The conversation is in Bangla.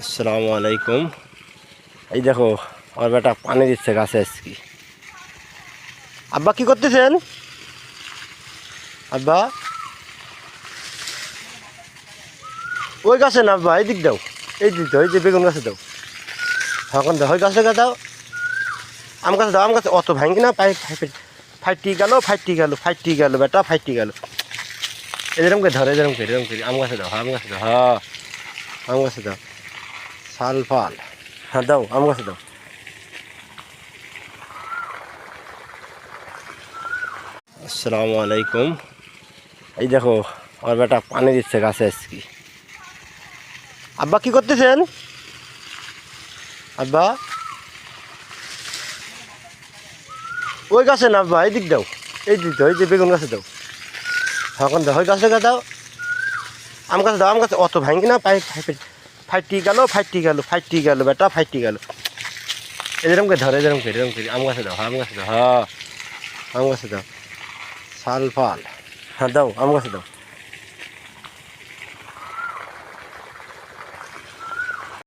আসসালামু আলাইকুম। এই দেখো, আমার বেটা পানি দিচ্ছে গাছে আজকে। আব্বা, কি করতেছেন? আব্বা? ওই গাছে না আব্বা এই দিক দাও। এই দিক দাও, এই যে বেগুন গাছে দাও। এখন দাও, ওই গাছে দাও। আম গাছে দাও, আম গাছে অত ভাঙি না পাই ফাইটি গেল ফাইটি গেল ফাইটি গেল, বেটা ফাইটি গেল। এরকম করে ধরে, এরকম করে, এরকম আম গাছে দাও আম গাছে দাও হ্যাঁ আম গাছে দাও। শাল ফাল হ্যাঁ দাও আম গাছে দাও। আসসালামু আলাইকুম। এই দেখো আমার বেটা পানি দিচ্ছে গাছে আজকে। আব্বা কি করতেছেন? আব্বা? ওই গাছে না আব্বা এই দিক দাও। এই দিক দাও এই যে বেগুন গাছে দাও। এখন দাও ওই গাছে দাও। আম গাছে দাও আম গাছে অত ভাঙি না পাই ফাইটি গেল ফাইটি গেল ফাইটি গেল, বেটা, ফাইটি গেল। এরকম করে ধরে, এরকম করে এরকম করে। আম গাছে দাও, আম গাছে দাও হ্যাঁ। আম গাছে দাও। শাল ফাল। হ্যাঁ দাও, আম গাছে দাও।